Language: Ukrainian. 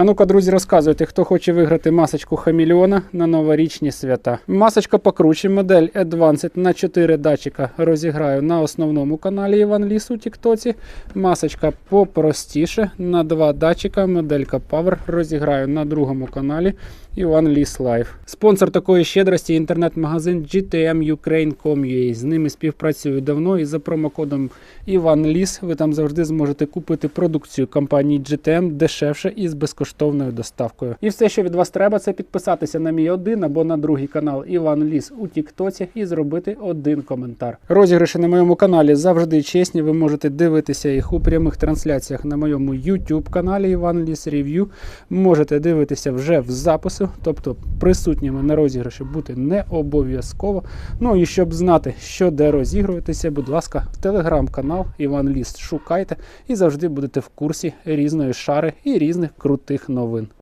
А ну-ка, друзі, розказуйте, хто хоче виграти масочку хамільйона на новорічні свята. Масочка покруче, модель Advanced на 4 датчика розіграю на основному каналі Іван Ліс у Тіктоці. Масочка попростіше на 2 датчика, моделька Power розіграю на другому каналі Іван Ліс Лайф. Спонсор такої щедрості інтернет-магазин GTMUkraine.com.ua. З ними співпрацюю давно і за промокодом Іван Ліс ви там завжди зможете купити продукцію компанії GTM дешевше і з безкоштовною доставкою. І все, що від вас треба, це підписатися на мій один або на другий канал Іван Ліс у Тіктоці і зробити один коментар. Розіграші на моєму каналі завжди чесні. Ви можете дивитися їх у прямих трансляціях на моєму YouTube каналі Іван Ліс Рев'ю. Можете дивитися вже в запису, тобто присутніми на розіграші бути не обов'язково. Ну і щоб знати, що де розігруєтеся, будь ласка, в телеграм-канал Іван Ліс шукайте і завжди будете в курсі різної шари і різних крутих новин.